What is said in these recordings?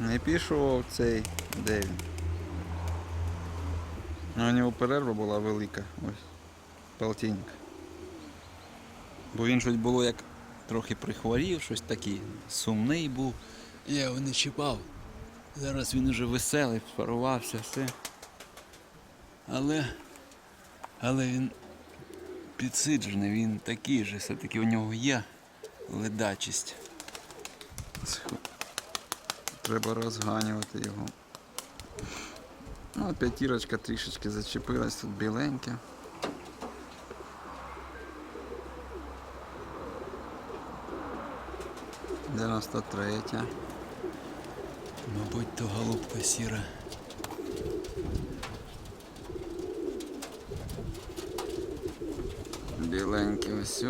Не пішов цей де він. Ну, у нього перерва була велика. Ось. Полтинник. Бо він щось було як трохи прихворів, щось такий сумний був. Я його не чіпав. Зараз він уже веселий, спарувався, все. Але. Але він підсиджений, він такий же, все-таки у нього є ледачість. Треба розганювати його. Ну, п'ятірочка трішечки зачепилась, тут біленьке. Дев'яносто третя. Мабуть, то голубка сіра. Біленьке ось.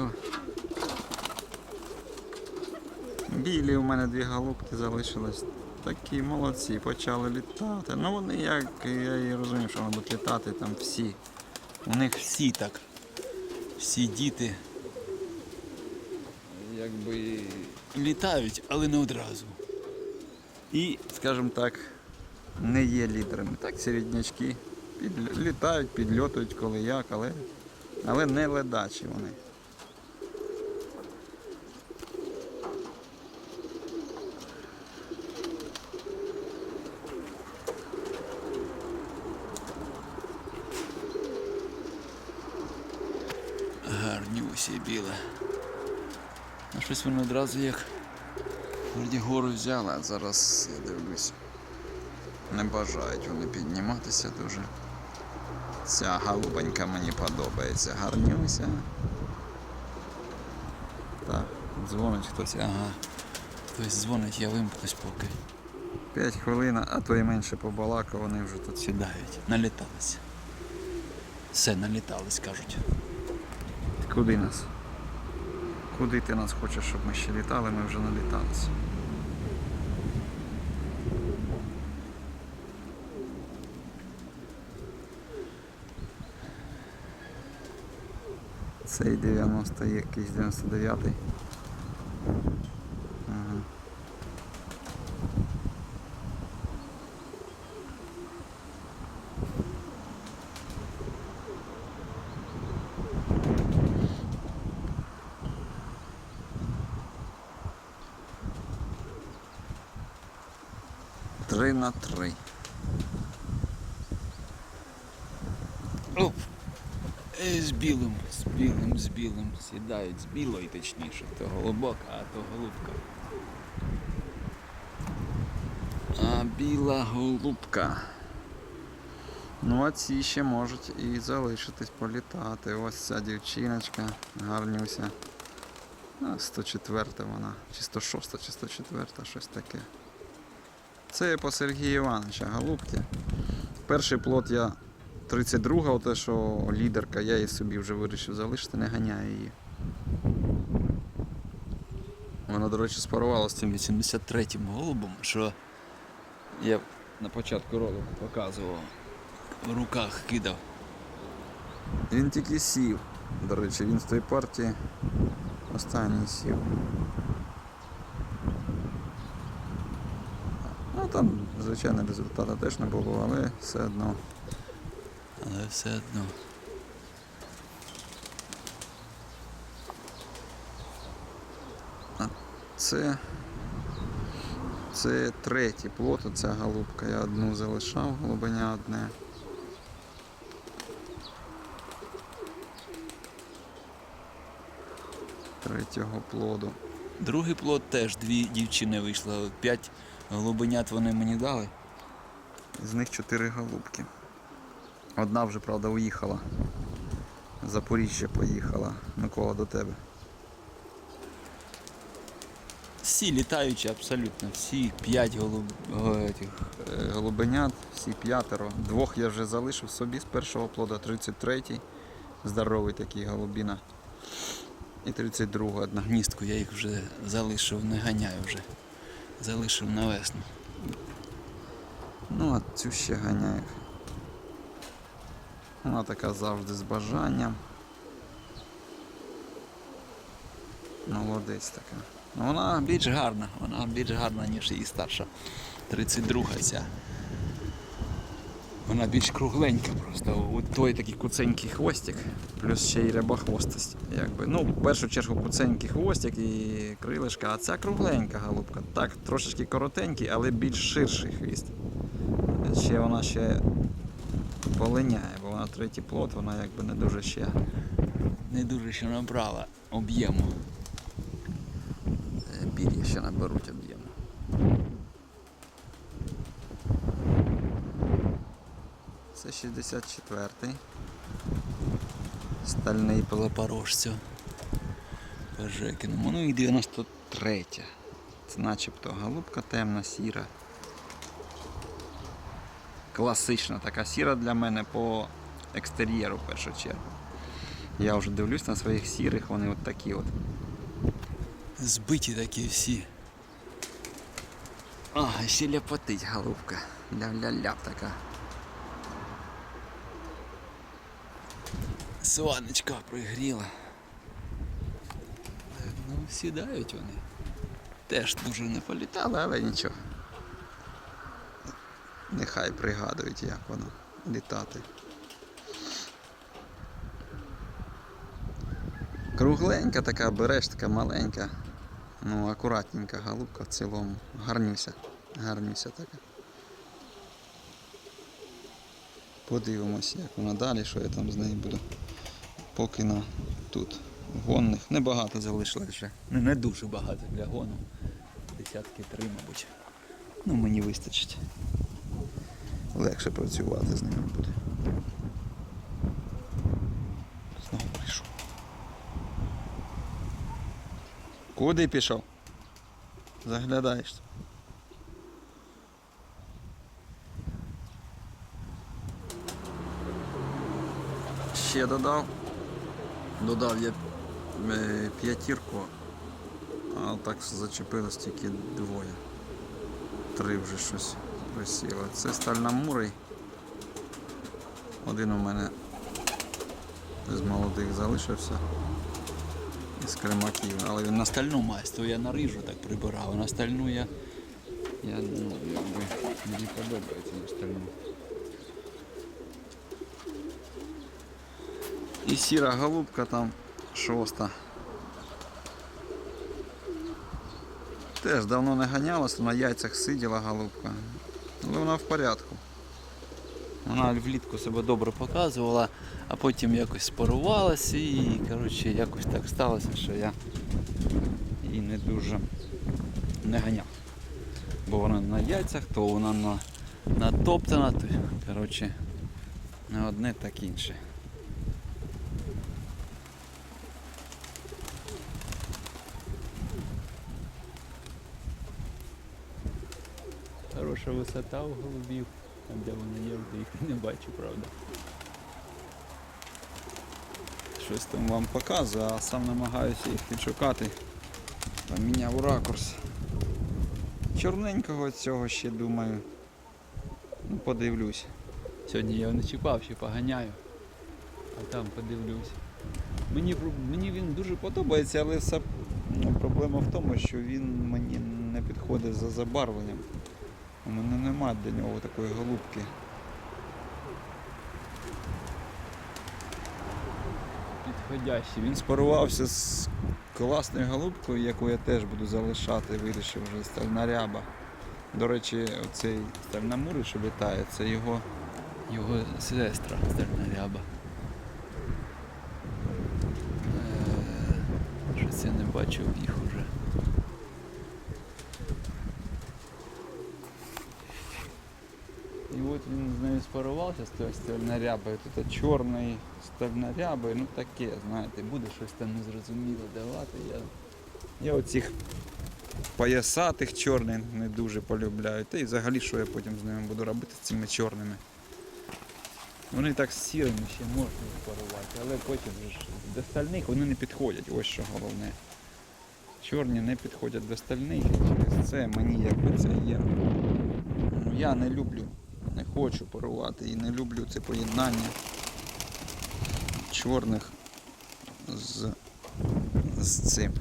Білі у мене дві голубки залишились. Такі молодці, почали літати. Ну вони як, я і розумію, що вони будуть літати там всі. У них всі так. Всі діти. Якби літають, але не одразу. І, скажімо так, не є лідерами. Так, середнячки під, літають, підльотують коли як, але, але не ледачі вони. Гарнюся біле. А щось вони одразу як вроді гору взяли, а зараз я дивлюсь. Не бажають вони підніматися дуже. Ця голубонька мені подобається. Гарнюся. Так, дзвонить хтось, ага. Хтось дзвонить, я вимкнусь поки. П'ять хвилин, а то і менше побалакав, вони вже тут сідають. Наліталися. Все, налітались, кажуть. Куди нас? Куди ти нас хочеш, щоб ми ще літали, ми вже наліталися. Цей 90 якийсь 99-й. 3 на 3. Оп! Е, з білим, з білим, з білим. Сідають з білої точніше. То голубок, а то голубка. А біла голубка. Ну а ці ще можуть і залишитись політати. Ось ця дівчиночка, гарнюся. 104 вона, чи 106, чи 104, щось таке. Це по Сергія Івановича голубки. Перший плод я 32-го, те, що лідерка, я її собі вже вирішив залишити, не ганяю її. Вона, до речі, спарувала з цим 83-м голубом, що я на початку ролику показував. В руках кидав. Він тільки сів. До речі, він з тої партії останній сів. Ну там, звичайно, результату теж не було, але все одно. Але все одно. А це. Це третій плод, оця голубка. Я одну залишав, голубеня одне. Третього плоду. Другий плод теж дві дівчини вийшло. П'ять голубенят вони мені дали. З них чотири голубки. Одна вже, правда, уїхала. Запоріжжя поїхала. Микола до тебе. Всі літаючі абсолютно, всі п'ять голуб... го- е, голубенят, всі п'ятеро. Двох я вже залишив собі з першого плода, 33-й, здоровий такий голубіна. І 32 одна гніздку, я їх вже залишив, не ганяю вже. Залишив на весну. Ну, а цю ще ганяю. Вона така завжди з бажанням. Молодець така. Ну, вона більш гарна, вона більш гарна, ніж її старша 32 ця. Вона більш кругленька просто. От той такий куценький хвостик, плюс ще й рябохвостость. Якби. Ну, В першу чергу куценький хвостик і крилишка, а ця кругленька голубка. Так, трошечки коротенький, але більш ширший хвіст. Ще вона ще полиняє, бо вона третій плод, вона якби не дуже ще не дуже ще набрала об'єму. Е, пір'я ще наберуть. 64. стальний Пелопорожцю Пежекиному. Ну і 93. Це начебто голубка темна, сіра. Класична така сіра для мене по екстер'єру в першу чергу. Я вже дивлюсь на своїх сірих, вони от такі от. Збиті такі всі. А, ще ляпотить голубка. Ля-ля-ляп така. Сонечко пригріла. Ну, сідають вони. Теж дуже не політали, але нічого. Нехай пригадують, як воно літати. Кругленька така, береш така маленька. Ну, акуратненька голубка в цілому. Гарнюся. Гарнюся така. Подивимося, як вона далі, що я там з нею буду. Поки на тут гонних. Небагато залишилось вже. Не, не дуже багато для гону. Десятки три, мабуть. Ну мені вистачить. Легше працювати з ними буде. Знову прийшов. Куди пішов? Заглядаєшся. Ще додав. Додав я е, п'ятірку, а так зачепилось тільки двоє. Три вже щось присіло. Це стальномурий. Один у мене з молодих залишився. Із кремаків. Але він на стальну масть, я на рижу так прибирав, а на стальну я. Я ну, якби мені подобається на стальну. І сіра голубка там шоста. Теж давно не ганялася, на яйцях сиділа голубка. Але вона в порядку. Вона влітку себе добре показувала, а потім якось спарувалася і коротше, якось так сталося, що я її не дуже не ганяв. Бо вона на яйцях, то вона на, натоптана, то коротше, не одне, так інше. Хороша висота у голубів, там де вони є, де їх не бачу, правда. Щось там вам показую, а сам намагаюся їх відшукати. Поміняв ракурс. Чорненького цього ще думаю. Ну, подивлюсь. Сьогодні я не чіпав, ще поганяю. А там подивлюсь. Мені, мені він дуже подобається, але все, ну, проблема в тому, що він мені не підходить за забарвленням. У мене немає для нього такої голубки. Підходящий. Він спарувався з класною голубкою, яку я теж буду залишати, вирішив вже стальна ряба. До речі, оцей стальна мури, що літає, це його Його сестра стальна ряба. Е, Щось я не бачив їх уже. І от він з нею спарувався з тою стальнорябою, тут чорний стальнорябий, ну таке, знаєте, буде щось там незрозуміло давати. Я, я оцих поясатих чорних не дуже полюбляю. Та й взагалі, що я потім з ними буду робити з цими чорними. Вони так з сірими ще можна спарувати, але потім ж до стальних вони не підходять, ось що головне. Чорні не підходять до стальних, і через це мені якби це є. Ну, я не люблю, не хочу парувати і не люблю це поєднання чорних з, з цим.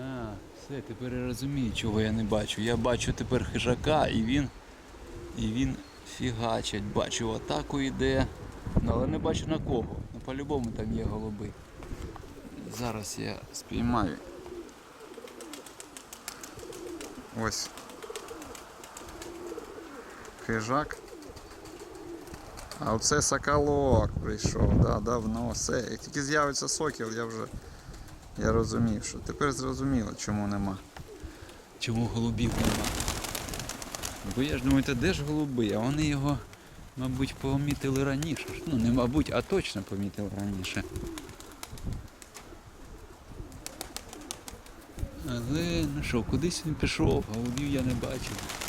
А, Все, тепер я розумію, чого я не бачу. Я бачу тепер хижака і він. І він фігачить. Бачу, атаку йде. Ну, але не бачу на кого. Ну по-любому там є голуби. Зараз я Спіймаю. Ось. Хижак. А оце соколок прийшов, да, давно. Все. Як тільки з'явиться сокіл, я вже я розумів, що тепер зрозуміло, чому нема. Чому голубів нема? Бо я ж думаю, та де ж голуби? А вони його, мабуть, помітили раніше. Ну, не мабуть, а точно помітили раніше. Але ну що, кудись він пішов, голубів я не бачив.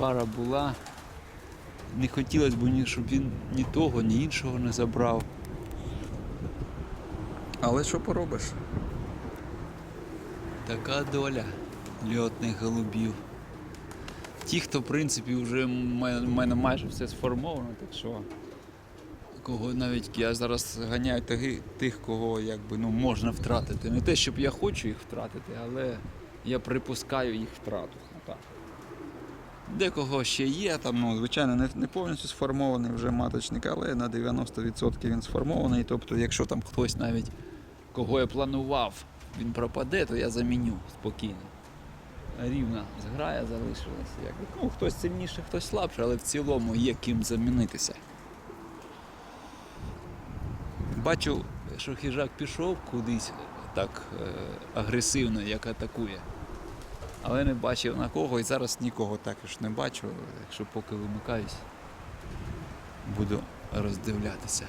Пара була. Не хотілося б, ні, щоб він ні того, ні іншого не забрав. Але що поробиш? Така доля льотних голубів. Ті, хто, в принципі, вже в мене, майже все сформовано, так що кого навіть я зараз ганяю тих, кого якби, ну, можна втратити. Не те, щоб я хочу їх втратити, але я припускаю їх втрату. Отак. Декого ще є, там, ну, звичайно, не, не повністю сформований вже маточник, але на 90% він сформований. Тобто, якщо там Хтось навіть, кого я планував, він пропаде, то я заміню спокійно. Рівна зграя залишилася. Як, ну, хтось сильніше, хтось слабше, але в цілому є ким замінитися. Бачу, що хижак пішов кудись так е, агресивно, як атакує. Але не бачив на кого і зараз нікого також не бачу. Якщо поки вимикаюсь, буду роздивлятися.